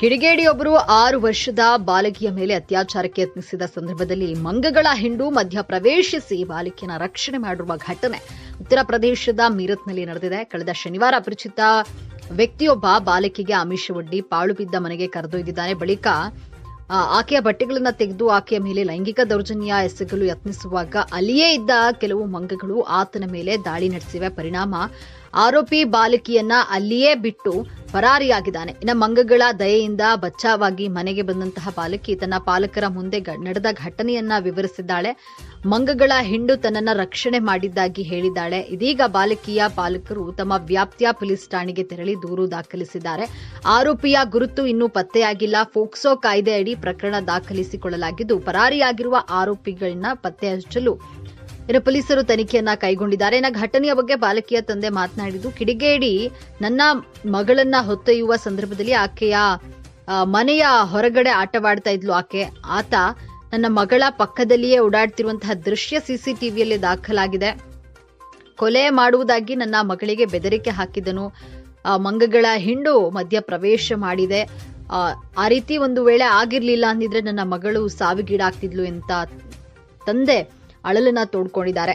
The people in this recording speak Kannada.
ಕಿಡಿಗೇಡಿಯೊಬ್ಬರು ಆರು ವರ್ಷದ ಬಾಲಕಿಯ ಮೇಲೆ ಅತ್ಯಾಚಾರಕ್ಕೆ ಯತ್ನಿಸಿದ ಸಂದರ್ಭದಲ್ಲಿ ಮಂಗಗಳ ಹಿಂಡು ಮಧ್ಯ ಪ್ರವೇಶಿಸಿ ಬಾಲಕಿಯನ್ನ ರಕ್ಷಣೆ ಮಾಡಿರುವ ಘಟನೆ ಉತ್ತರ ಪ್ರದೇಶದ ಮೀರತ್ನಲ್ಲಿ ನಡೆದಿದೆ. ಕಳೆದ ಶನಿವಾರ ಅಪರಿಚಿತ ವ್ಯಕ್ತಿಯೊಬ್ಬ ಬಾಲಕಿಗೆ ಆಮಿಷವೊಡ್ಡಿ ಪಾಳು ಬಿದ್ದ ಮನೆಗೆ ಕರೆದೊಯ್ದಿದ್ದಾನೆ. ಬಳಿಕ ಆಕೆಯ ಬಟ್ಟೆಗಳನ್ನು ತೆಗೆದು ಆಕೆಯ ಮೇಲೆ ಲೈಂಗಿಕ ದೌರ್ಜನ್ಯ ಎಸಗಲು ಯತ್ನಿಸುವಾಗ ಅಲ್ಲಿಯೇ ಇದ್ದ ಕೆಲವು ಮಂಗಗಳು ಆತನ ಮೇಲೆ ದಾಳಿ ನಡೆಸಿವೆ. ಪರಿಣಾಮ ಆರೋಪಿ ಬಾಲಕಿಯನ್ನ ಅಲ್ಲಿಯೇ ಬಿಟ್ಟು ಪರಾರಿಯಾಗಿದ್ದಾನೆ. ಇನ್ನು ಮಂಗಗಳ ದಯೆಯಿಂದ ಬಚ್ಚಾವಾಗಿ ಮನೆಗೆ ಬಂದಂತಹ ಬಾಲಕಿ ತನ್ನ ಪಾಲಕರ ಮುಂದೆ ನಡೆದ ಘಟನೆಯನ್ನ ವಿವರಿಸಿದ್ದಾಳೆ. ಮಂಗಗಳ ಹಿಂಡು ತನ್ನನ್ನ ರಕ್ಷಣೆ ಮಾಡಿದ್ದಾಗಿ ಹೇಳಿದ್ದಾಳೆ. ಇದೀಗ ಬಾಲಕಿಯ ಪಾಲಕರು ತಮ್ಮ ವ್ಯಾಪ್ತಿಯ ಪೊಲೀಸ್ ಠಾಣೆಗೆ ತೆರಳಿ ದೂರು ದಾಖಲಿಸಿದ್ದಾರೆ. ಆರೋಪಿಯ ಗುರುತು ಇನ್ನೂ ಪತ್ತೆಯಾಗಿಲ್ಲ. ಫೋಕ್ಸೋ ಕಾಯ್ದೆ ಅಡಿ ಪ್ರಕರಣ ದಾಖಲಿಸಿಕೊಳ್ಳಲಾಗಿದ್ದು, ಪರಾರಿಯಾಗಿರುವ ಆರೋಪಿಗಳನ್ನ ಪತ್ತೆ ಹಚ್ಚಲು ಇನ್ನು ಪೊಲೀಸರು ತನಿಖೆಯನ್ನ ಕೈಗೊಂಡಿದ್ದಾರೆ. ಇನ್ನು ಘಟನೆಯ ಬಗ್ಗೆ ಬಾಲಕಿಯ ತಂದೆ ಮಾತನಾಡಿದ್ದು, ಕಿಡಿಗೇಡಿ ನನ್ನ ಮಗಳನ್ನ ಹೊತ್ತೊಯ್ಯುವ ಸಂದರ್ಭದಲ್ಲಿ ಆಕೆಯ ಮನೆಯ ಹೊರಗಡೆ ಆಟವಾಡ್ತಾ ಇದ್ಲು. ಆಕೆ, ಆತ ನನ್ನ ಮಗಳ ಪಕ್ಕದಲ್ಲಿಯೇ ಓಡಾಡ್ತಿರುವಂತಹ ದೃಶ್ಯ ಸಿಸಿಟಿವಿಯಲ್ಲಿ ದಾಖಲಾಗಿದೆ. ಕೊಲೆ ಮಾಡುವುದಾಗಿ ನನ್ನ ಮಗಳಿಗೆ ಬೆದರಿಕೆ ಹಾಕಿದನು ಮಂಗಗಳ ಹಿಂಡು ಮಧ್ಯ ಪ್ರವೇಶ ಮಾಡಿದೆ. ಆ ರೀತಿ ಒಂದು ವೇಳೆ ಆಗಿರ್ಲಿಲ್ಲ ಅಂದಿದ್ರೆ ನನ್ನ ಮಗಳು ಸಾವಿಗೀಡಾಗ್ತಿದ್ಲು ಅಂತ ತಂದೆ ಅಳಲನ್ನ ತೋಡ್ಕೊಂಡಿದ್ದಾರೆ.